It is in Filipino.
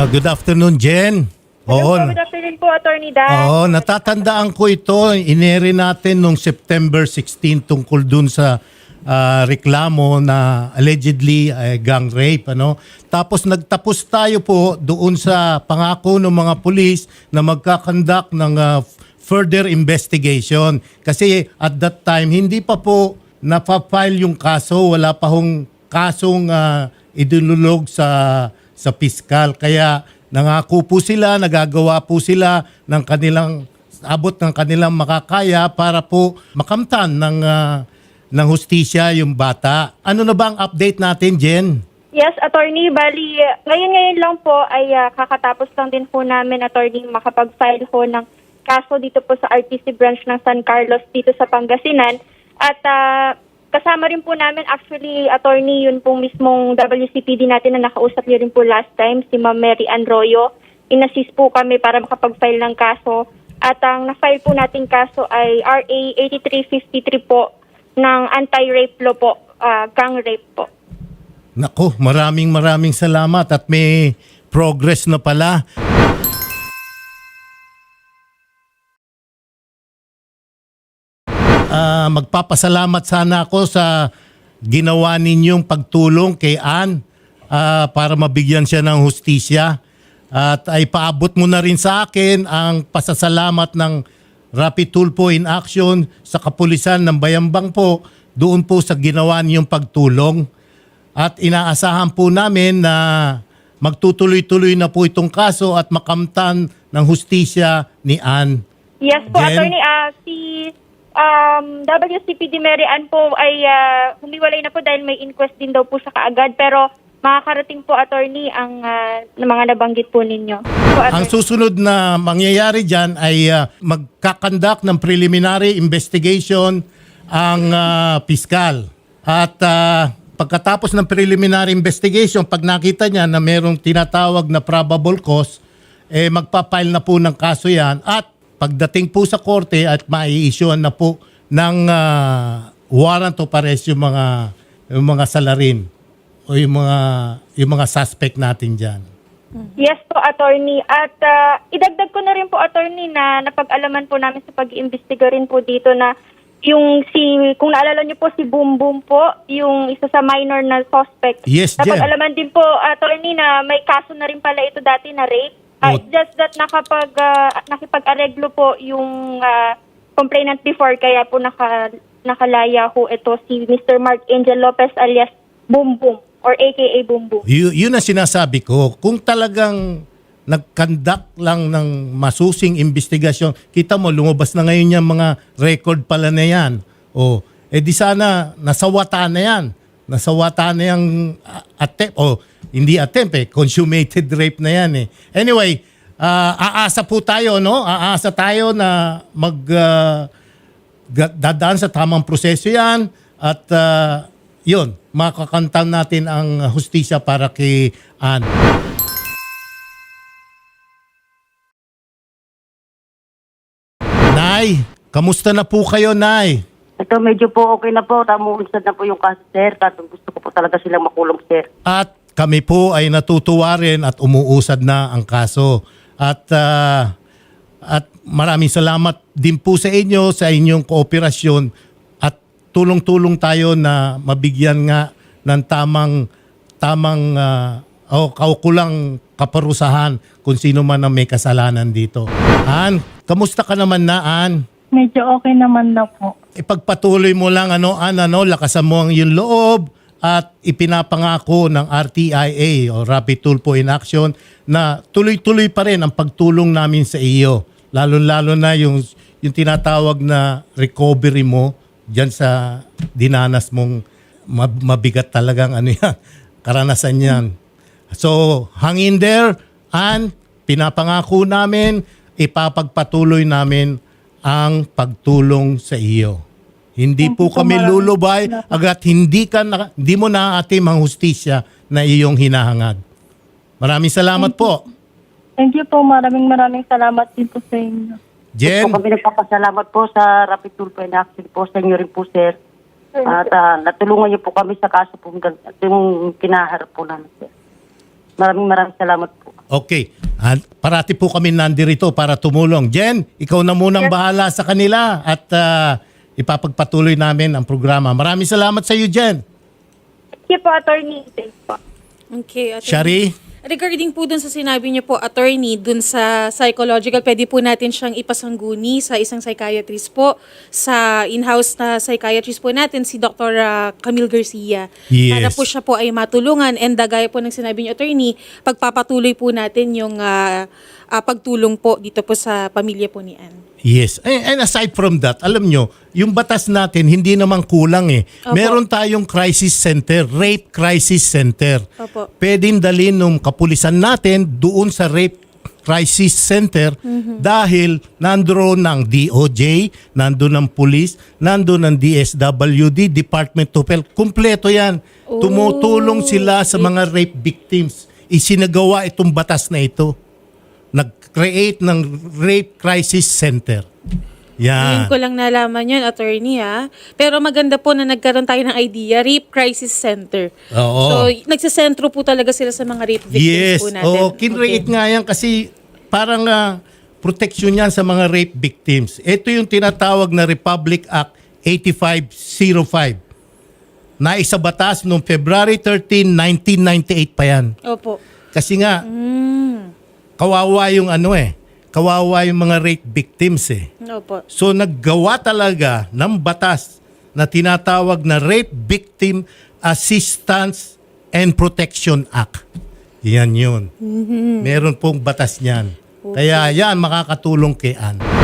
Ah, good afternoon, Jen. Oo, Hello po, good afternoon po, Attorney Dan. oo, natatandaan ko ito. Ineri natin nung September 16 tungkol dun sa ah, reklamo na allegedly eh, gang rape. Ano? Tapos nagtapos tayo po doon sa pangako ng mga pulis na magkakandak ng ah, further investigation. Kasi at that time, hindi pa po napapile yung kaso. Wala pa hong kasong uh, idinulog sa sa piskal. Kaya nangako po sila, nagagawa po sila ng kanilang abot ng kanilang makakaya para po makamtan ng ah, ng hustisya yung bata. Ano na ba ang update natin, Jen? Yes, Attorney, bali, ngayon-ngayon lang po ay ah, kakatapos lang din po namin, Attorney, makapag-file ho ng kaso dito po sa RTC branch ng San Carlos dito sa Pangasinan. At ah, kasama rin po namin actually, Attorney, yun pong mismong WCPD natin na nakausap niyo rin po last time, si Ma'am Mary Anroyo. Inassist po kami para makapag-file ng kaso. At ang na-file po nating kaso ay RA 8353 po ng anti-rape law po, ah, gang rape po. Nako, maraming maraming salamat at may progress na pala. Ah, magpapasalamat sana ako sa ginawa ninyong pagtulong kay Ann ah, para mabigyan siya ng hustisya. At ay paabot mo na rin sa akin ang pasasalamat ng Rapid Tulpo in Action sa kapulisan ng Bayambang po doon po sa ginawa niyong pagtulong. At inaasahan po namin na magtutuloy-tuloy na po itong kaso at makamtan ng hustisya ni Ann. Yes po, Jen? attorney. si um, WCPD Mary Ann po ay ah, humiwalay na po dahil may inquest din daw po siya kaagad. Pero makakarating po, attorney, ang na mga nabanggit po ninyo. Po, Ang susunod na mangyayari dyan ay uh, magkakandak ng preliminary investigation ang piskal. At ah, pagkatapos ng preliminary investigation, pag nakita niya na merong tinatawag na probable cause, eh magpapile na po ng kaso yan at pagdating po sa korte at mai-issuean na po ng ah, warrant of arrest yung mga, yung mga salarin o yung mga, yung mga suspect natin dyan. Yes po, attorney. At ah, idagdag ko na rin po, attorney, na napag-alaman po namin sa pag-iimbestiga rin po dito na yung si, kung naalala niyo po si Boom Boom po, yung isa sa minor na suspect. Yes. Napag-alaman din po, attorney, na may kaso na rin pala ito dati na rape. Oh. it's just that nakapag, ah, nakipag-areglo po yung ah, complainant before, kaya po naka, nakalaya ho ito si Mr. Mark Angel Lopez alias Boom Boom or aka Boom Boom. Y- yun ang sinasabi ko. Kung talagang nag-conduct lang ng masusing investigasyon, kita mo, lumabas na ngayon yung mga record pala na yan. O, eh di sana, nasawata na yan. Nasawata na yung uh, attempt, o hindi attempt eh, consummated rape na yan eh. Anyway, ah, aasa po tayo, no? Aasa tayo na mag... ah, ga- dadaan sa tamang proseso yan at ah, yun, makakantan natin ang hustisya para kay Ann. Nay, kamusta na po kayo, Nay? Ito, medyo po okay na po. Tamuunsad na po yung kaso, sir. Kaso gusto ko po talaga silang makulong, sir. At kami po ay natutuwa rin at umuusad na ang kaso. At ah, at maraming salamat din po sa inyo sa inyong kooperasyon at tulong-tulong tayo na mabigyan nga ng tamang tamang ah, o kaukulang kaparusahan kung sino man ang may kasalanan dito. An, kamusta ka naman na, An? Medyo okay naman na po. ipagpatuloy mo lang ano an ano lakasan mo ang iyong loob at ipinapangako ng RTIA o Rapid Tulpo in Action na tuloy-tuloy pa rin ang pagtulong namin sa iyo. Lalo-lalo na yung yung tinatawag na recovery mo diyan sa dinanas mong mab- mabigat talagang ano yan, karanasan yan. So, hang in there and pinapangako namin, ipapagpatuloy namin ang pagtulong sa iyo. Hindi po kami lulubay agat hindi ka na, hindi mo naatim ang hustisya na iyong hinahangad. Maraming salamat po. Thank you po. Maraming maraming salamat din po sa inyo. Jen, Po kami nagpapasalamat po sa Rapid and Action po sa inyo rin po, sir. At ah, natulungan niyo po kami sa kaso po yung kinaharap po namin, sir. Maraming maraming salamat po. Okay. At parati po kami nandirito para tumulong. Jen, ikaw na munang bahala sa kanila at ah, ipapagpatuloy namin ang programa. Maraming salamat sa iyo, Jen. Sige po, attorney. Thanks po. Okay. attorney. Shari? Regarding po dun sa sinabi niyo po, attorney, dun sa psychological, pwede po natin siyang ipasangguni sa isang psychiatrist po, sa in-house na psychiatrist po natin, si Dr. ah, Camille Garcia. Yes. Para po siya po ay matulungan and uh, gaya po ng sinabi niyo, attorney, pagpapatuloy po natin yung ah, ah, pagtulong po dito po sa pamilya po ni Anne. Yes. And, and aside from that, alam nyo, yung batas natin hindi naman kulang eh. Opo. Meron tayong crisis center, rape crisis center. Opo. Pwedeng dalhin ng kapulisan natin doon sa rape crisis center dahil nandoon ng DOJ, nandoon ng police, nandoon ng DSWD, Department of Health. Kumpleto yan. Tumutulong sila sa mga rape victims. Isinagawa itong batas na ito nag-create ng Rape Crisis Center. Yan. Ngayon ko lang nalaman yun, attorney ha. Pero maganda po na nagkaroon tayo ng idea, Rape Crisis Center. Oo. So, nagsisentro po talaga sila sa mga rape victims Yes. po natin. Oo, kinreate nga yan kasi parang ah, protection yan sa mga rape victims. Ito yung tinatawag na Republic Act 8505. Naisa batas noong February 13, 1998 pa yan. Opo. Kasi nga, Mm. kawawa yung ano eh. Kawawa yung mga rape victims eh. Opo. So naggawa talaga ng batas na tinatawag na Rape Victim Assistance and Protection Act. Yan yun. Meron pong batas niyan. Kaya yan makakatulong kay Ann.